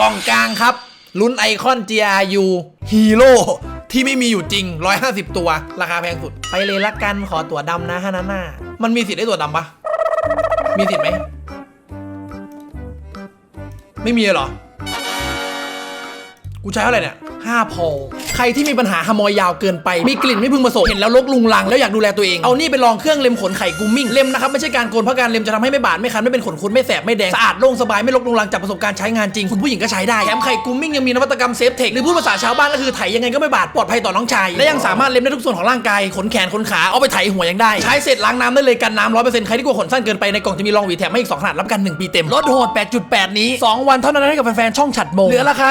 กล่องกลางครับลุ้นไอคอน GRU ฮีโร่ที่ไม่มีอยู่จริง 150 ตัว ราคาแพงสุด ไปเลยละกันขอตั๋วดำนะฮานานน่ามันมีสิทธิ์ได้ตั๋วดำปะมีสิทธิ์ไหม ไม่มีเหรอ กูใช้เท่าไหร่เนี่ยห้าพอใครที่มีปัญหาฮามอยยาวเกินไป มีกลิ่นไม่พึงประสงค์เห็นแล้วลกลุงลังแล้วอยากดูแลตัวเอง เอานี่ไปลองเครื่องเล็มขนไข่กูมิ่งเล็มนะครับไม่ใช่การโกนเพราะการเล็มจะทำให้ไม่บาดไม่คันไม่เป็นขนคุดไม่แสบไม่แดงสะอาดโล่งสบายไม่ลกลุงลังจากประสบการณ์ใช้งานจริงคุณผู้หญิงก็ใช้ได้แถมไข่กูมิ่งยังมีนวัตกรรมเซฟเทคหรือพูดภาษาชาวบ้านก็คือไถยังไงก็ไม่บาดปลอดภัยต่อน้องชายและยังสามารถเล็มได้ทุกส่วนของร่างกายขนแขนขนขาเอาไปไถหัวยังได้ใช้เสร็จล้างน้ำได้เลยกันน้ำร้อยเปอร์เซ็นต์ใครที่กลัวขนสั้นเกินไปในกล่องจะมีรองหวีแถมให้อีกสองขนาดรับกันหนึ่งปีเต็มลดโหด8.8 นี้ 2 วันเท่านั้นให้กับแฟนๆช่องฉัดโมงเหลือราคา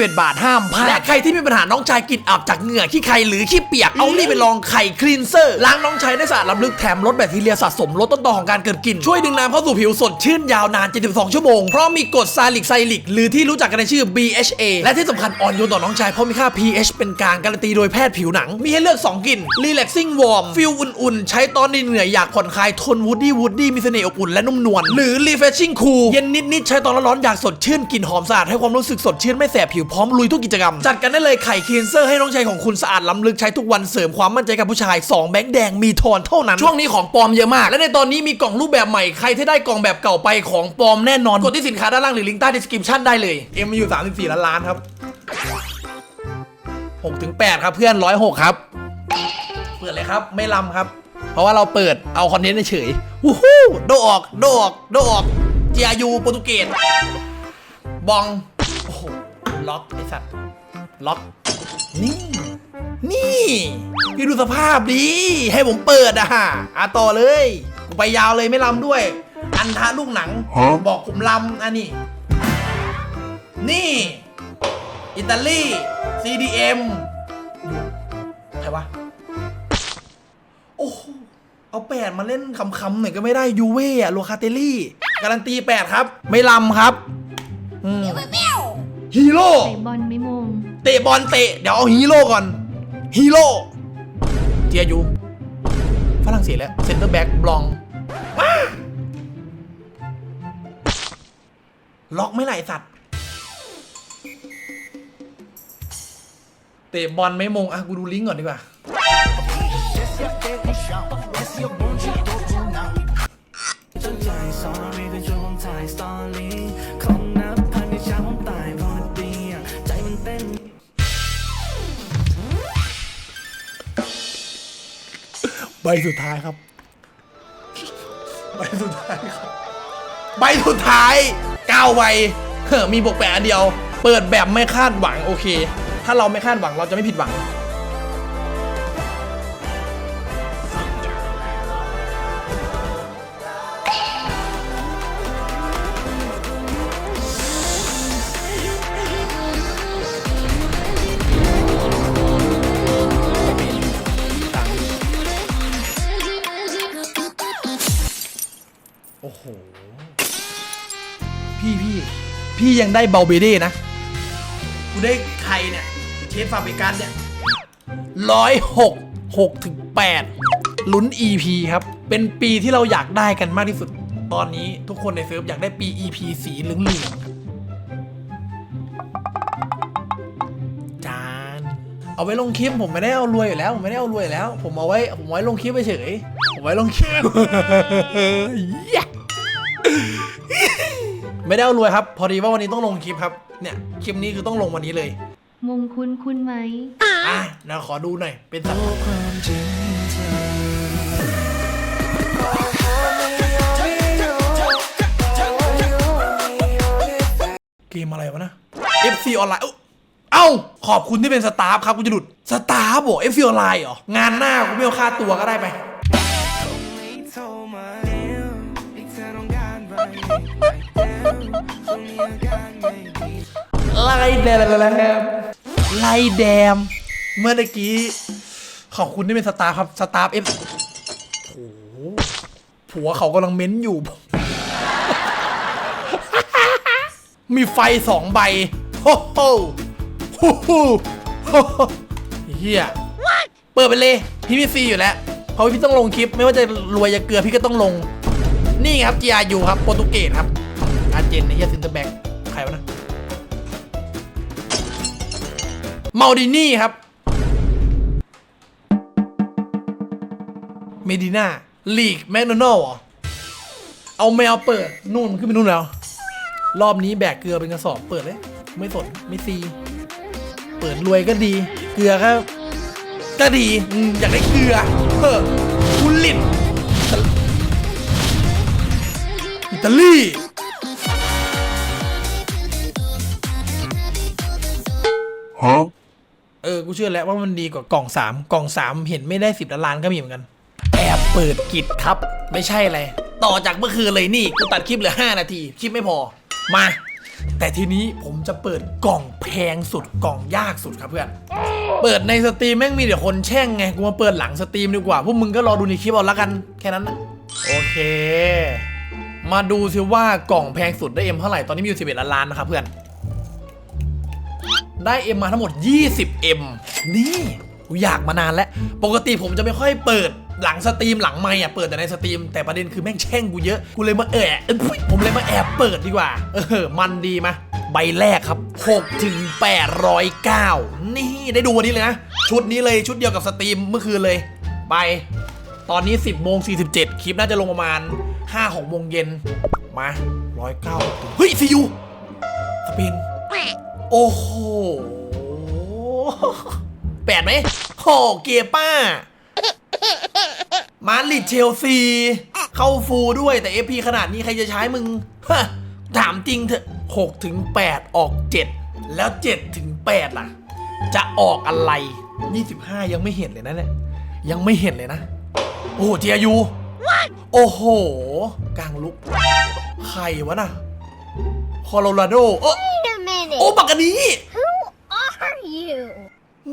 1,491 บาทห้ามพลาดและใครที่มีปัญหาน้องชายกลิ่นอับจากเหงื่อขี้ใครหรือขี้เปียกเอานี่ไปลองไข่คลีนเซอร์ล้างน้องชายได้สะอาดล้ำลึกแถมลดแบคทีเรียสะสมลดต้นตอของการเกิดกลิ่นช่วยดึงน้ำเข้าสู่ผิวสดชื่นยาวนาน 72 ชั่วโมง เพราะมีกรดซาลิกไซลิก หรือที่รู้จักกันในชื่อ BHA และที่สำคัญอ่อนโยนต่อน้องชายเพราะมีค่า pH เป็นกลางการันตีโดยแพทย์ผิวหนัง มีให้เลือก 2กลิ่น relaxing warm ฟิลอุ่นๆ ใช้ตอนเหนื่อยๆอยากผ่อนคลายทน woody woody มีเสน่ห์อบอุ่นและนุ่มนวลหรือ refreshing cool เย็นนิดๆใช้ตอนร้อนๆอยากสดชื่นกลิ่นหอมสะอาดให้ความรู้สึกสดชื่นไม่แสบผิวพร้อมลุยทุกกิจกรรม จัดกันได้เลยไข่คลีนเซอร์ให้น้องชายของคุณสะอาดล้ำลึกใช้ทุกวันเสริมความมั่นใจกับผู้ชาย 2 แบงค์แดงมีทอนเท่านั้น ช่วงนี้ของปลอมเยอะมาก และในตอนนี้มีกล่องรูปแบบใหม่ใครที่ได้กล่องแบบเก่าไปของปลอมแน่นอนกดที่สินค้าด้านล่างหรือลิงก์ใต้ description ได้เลยเอ็มมีอยู่34ล้านล้านครับ6ถึง8ครับเพื่อน106ครับเปิดเลยครับไม่ลำครับ เพราะว่าเราเปิดเอาคอนเทนต์เฉยๆวู้ฮู้โดออกโดออกโดออกเจียยูโปรตุเกสบองโอ้โห ล็อกไอสัตว์ล็อกนี่ นี่พี่ดูสภาพดี ให้ผมเปิดอะฮะอะต่อเลยกูไปยาวเลยไม่ลำด้วย อันทะลูกหนัง บอกผมลำอันนี้ นี่ อิตาลี CDM ใครวะ โอ้โหเอาแปดมาเล่นคำๆหน่อยก็ไม่ได้ยูเว่อะโลคาเตลลี่ การันตีแปดครับ ไม่ลำครับอืม ฮีโร่เตะบอลไม่มงเตะบอลเตะ เดี๋ยวเอาฮีโร่ก่อน ฮีโร่เจียยูฝรั่งเศสแล้วเซนเตอร์แบ็กบลองว้าล็อกไม่ไหลสัตว์ เตะบอลไม่มง อะ กูดูลิงก์ก่อนดีกว่าตั้งใจสอนรีก็ช่วยผมถ่ายสตอรี่ ใบสุดท้ายครับ ใบสุดท้ายครับ ใบสุดท้ายเก้าใบเฮ้อมีบวกแปดอันเดียว เปิดแบบไม่คาดหวังโอเค ถ้าเราไม่คาดหวังเราจะไม่ผิดหวัง พี่ยังได้เบลเบเด้นะ กูได้ใครเนี่ย เชฟฟาเบกัสเนี่ยร้อยหกหกถึงแปดลุ้น EP ครับ เป็นปีที่เราอยากได้กันมากที่สุด ตอนนี้ทุกคนในเซิร์ฟอยากได้ปี EP สีเหลืองๆครับจาน เอาไว้ลงคลิปผมไม่ได้เอารวยอยู่แล้ว ผมไม่ได้เอารวยอยู่แล้ว ผมเอาไว้ผมไว้ลงคลิปเฉยๆผมไว้ลงคลิปเย้ ไม่ได้เอารวยครับ พอดีว่าวันนี้ต้องลงคลิปครับ เนี่ยคลิปนี้คือต้องลงวันนี้เลย มงคุณคุณไหม อะเดี๋ยวขอดูหน่อย เป็นสัตว์ความจริงเธอเกมอะไรวะนะ FC ออนไลน์เอ้า ขอบคุณที่เป็นสตาฟครับกูจะหลุด สตาฟบอก FC ออนไลน์เหรอ งานหน้ากูไม่เอาค่าตัวก็ได้ไป ไม่ดีไล่แดมไล่แดม เมื่อกี้ ขอบคุณที่เป็นสตาฟครับ สตาฟเอฟโอ้ผัวเขากำลังเม้นอยู่ มีไฟสองใบโอ้โหโอ้โหโอ้เฮียเปิดไปเลย พี่พีซีอยู่แล้ว เพราะพี่ต้องลงคลิป ไม่ว่าจะรวยจะเกลือพี่ก็ต้องลง นี่ครับ GRU ครับ โปรตุเกสครับ อาร์เจนไอ้เฮียซินเตอร์แบ็กใครวะนะเมาดินี่ครับ เมดิน่าลีกแมคโนัลล์เอเอาแมวเปิด นู่นมันขึ้นไปนู่นแล้ว รอบนี้แบกเกลือเป็นกระสอบเปิดเลย ไม่สนไม่ซี เปิดรวยก็ดี เกลือก็ก็ดีอยากได้เกลือเฮ้อกุลิตอิตาลี เออ กูเชื่อแล้วว่ามันดีกว่ากล่อง3กล่อง3เห็นไม่ได้10ล้านล้านก็มีเหมือนกัน แอบเปิดกิจครับ ไม่ใช่อะไร ต่อจากเมื่อคืนเลยนี่ กูตัดคลิปเหลือ 5 นาที คลิปไม่พอ มา แต่ทีนี้ผมจะเปิดกล่องแพงสุดกล่องยากสุดครับเพื่อน เปิดในสตรีมแม่งมีแต่คนแช่งไง กูมาเปิดหลังสตรีมดีกว่า พวกมึงก็รอดูในคลิปเอาละกัน แค่นั้นนะโอเค มาดูซิว่ากล่องแพงสุดได้เอ็มเท่าไหร่ ตอนนี้มีอยู่11ล้านล้านนะครับเพื่อน ได้ M มาทั้งหมด 20M นี่กูอยากมานานแล้ว ปกติผมจะไม่ค่อยเปิดหลังสตรีมหลังไม่อะเปิดแต่ในสตรีม แต่ประเด็นคือแม่งแช่งกูเยอะ กูเลยมาแอบเอ้ยพุ้ยผมเลยมาแอบเปิดดีกว่า เออ มันดีมะใบแรกครับ6ถึง809 นี่ได้ดูวันนี้เลยนะ ชุดนี้เลยชุดเดียวกับสตรีมเมื่อคืนเลย ไป ตอนนี้ 10โมง47 คลิปน่าจะลงประมาณ5-6โมงเย็น มา 109 เฮ้ยซียูสปิน โอ้โหแปดไหมโหเกียร์ป้า มาริดเชลซี เข้าฟูด้วยแต่ FP ขนาดนี้ใครจะใช้มึง ถามจริงเถอะ6ถึง8ออก7แล้ว7ถึง8ล่ะ จะออกอะไร25ยังไม่เห็นเลยนะเนี่ยยังไม่เห็นเลยนะ โอ้เจียยูโอ้โห กลางลุก ใครวะน่ะโคโลราโดโอ้ Wait a minute. โอ้บักอันนี้ Who are you?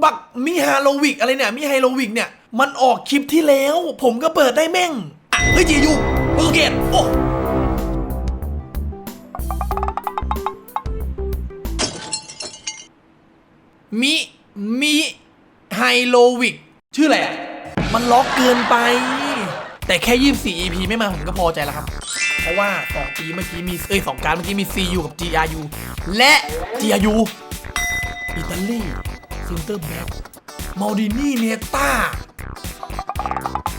บักมิฮาโลวิกอะไรเนี่ยมิไฮโลวิกเนี่ย มันออกคลิปที่แล้ว ผมก็เปิดได้แม่งอะเฮ้ยจียูโปรตุเกสโอ้มิมิไฮโลวิกชื่ออะไรอะ มันล็อกเกินไป แต่แค่ 24 EP ไม่มาผมก็พอใจแล้วครับเพ ราะว่า2ปีเมื่อกี้มีเอ้ยสองการเมื่อกี้มี CU กับ GRU และ GRU อิตาลีซินเตอร์แบ็กมาดินี่เนต้า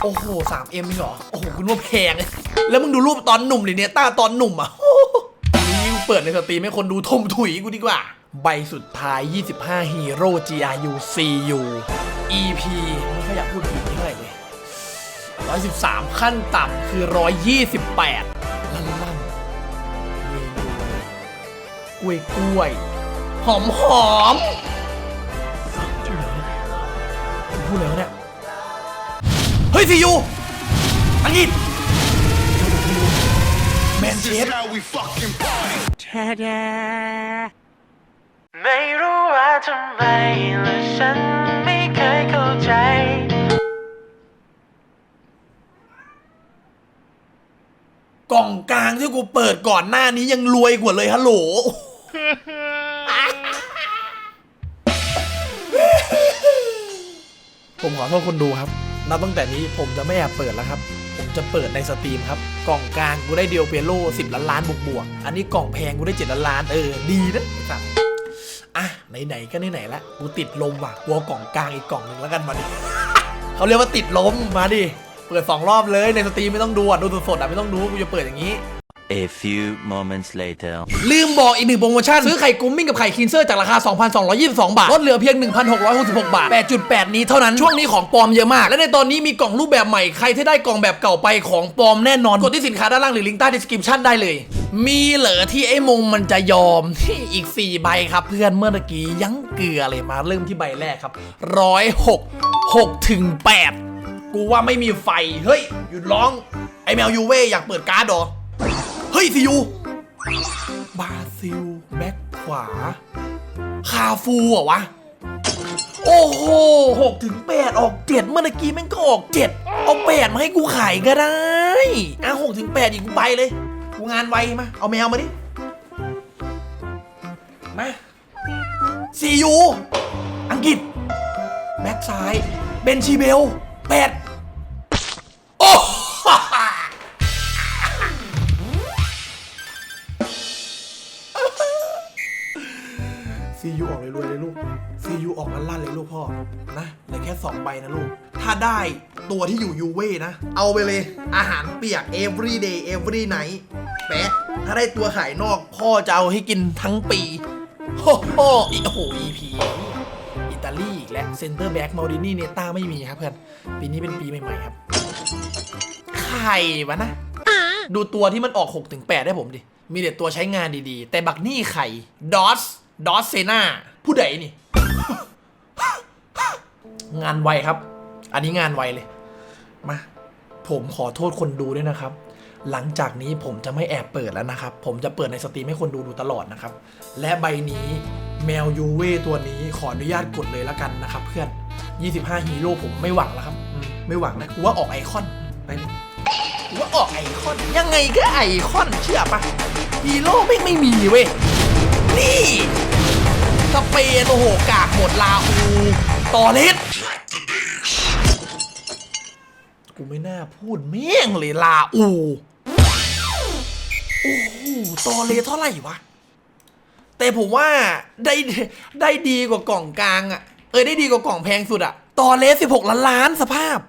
โอ้โห 3M เองเหรอ โอ้โห คุณว่าแพง แล้วมึงดูรูปตอนหนุ่มดิเนต้าตอนหนุ่มอะนี่เปิดในสตรีมให้คนดูทมถุยกูดีกว่า ใบสุดท้าย 25ฮีโร่ GRU CU EP ไม่ค่อยอยากพูด EP เท่าไหร่เลย113 ขั้นต่ำคือ 128 วยกล้วย หอมหอมพูดแล้วเนี่ย เฮ้ยซียูอังกฤษแมนเชส how we fucking party. ไม่รู้ว่าทำไมและฉันไม่เคยเข้าใจกล่องกลางที่กูเปิดก่อนหน้านี้ยังรวยกว่าเลยฮัลโหล ผมขอโทษคนดูครับ นับตั้งแต่นี้ผมจะไม่แอบเปิดแล้วครับ ผมจะเปิดในสตรีมครับ กล่องกลางกูได้เดียวเปียโล10ล้านล้านบวกบวกๆอันนี้กล่องแพงกูได้7ล้านล้านเออ ดีนะไอ้สัสอะไหนๆก็ไหนๆละกูติดลมว่ะกลัวกล่องกลางอีกกล่องหนึ่งแล้วกันมาดิเขาเรียกว่าติดลมมาดิ เปิดสองรอบเลยในสตรีมไม่ต้องดูอะดูสดๆอะไม่ต้องดูกูจะเปิดอย่างนี้ A few moments later. ลืมบอกอีกหนึ่งโปรโมชั่น ซื้อไข่กุ้มมิ่งกับไข่คินเซอร์จากราคา 2,222 บาท ลดเหลือเพียง 1,666 บาท 8.8 นี้เท่านั้น ช่วงนี้ของปลอมเยอะมาก และในตอนนี้มีกล่องรูปแบบใหม่ ใครที่ได้กล่องแบบเก่าไปของปลอมแน่นอน กดที่สินค้าด้านล่างหรือลิงก์ใต้ description ได้เลย มีเหรอที่ไอ้มงมันจะยอม อีก 4 ใบครับ เพื่อนเมื่อกี้ยังเกลือเลยมาเริ่มที่ใบแรกครับ106 6ถึง8กูว่าไม่มีไฟเฮ้ยหยุดร้องไอแมวยูเว่อยากเปิดการ์ดเหรอ เฮ้ยซียูบาซิล แบ็คขวา คาฟูเหรอวะ โอ้โหหกถึงแปดออกเจ็ดเมื่อกี้แม่งก็ออกเจ็ดเอาแปดมาให้กูขายก็ได้อะหกถึงแปดอีกกูไปเลย กูงานไวมา เอาแมวมาดิ มาซียูอังกฤษ แบ็คซ้าย เบนชีเบลแปด ซียูออกเลยรวยเลยลูกซียูออกลั่นๆเลยลูกพ่อ นะเหลือแค่สองใบนะลูก ถ้าได้ตัวที่อยู่ยูเว่นะ เอาไปเลย อาหารเปียก every day every night แปะ ถ้าได้ตัวขายนอก พ่อจะเอาให้กินทั้งปีโอ้โหโอ้โห EP อิตาลีอีกและเซนเตอร์แบ็กมาดินี่เนต้าไม่มีครับเพื่อน ปีนี้เป็นปีใหม่ๆครับ ใครวะนะ ดูตัวที่มันออก6ถึง8ได้ผมดิ มีแต่ตัวใช้งานดีๆ แต่บักนี่ไข่ดอส ดอสเซนาผู้ใดนี่ งานไวครับ อันนี้งานไวเลย มา ผมขอโทษคนดูด้วยนะครับ หลังจากนี้ผมจะไม่แอบเปิดแล้วนะครับ ผมจะเปิดในสตรีมให้คนดูดูตลอดนะครับ และใบนี้แมวยูเว่ตัวนี้ขออนุญาตกดเลยแล้วกันนะครับ เพื่อน 25 ฮีโร่ผมไม่หวังแล้วครับ ไม่หวังนะกูว่าออกไอคอนไปเลยว่าออกไอคอน ยังไงก็ไอคอนเชื่อปะฮีโร่ไม่ไม่มีเว้ย นี่สเปนโอ้โหกากหมดลาอูตอเลสกูไม่น่าพูดเมี่ยงเลยลาอูโอ้โหตอเลสเท่าไหร่วะ แต่ผมว่าได้ได้ดีกว่ากล่องกลางอะ่ะ เออได้ดีกว่ากล่องแพงสุดอะ่ะ ตอเลส16ล้านล้านสภาพ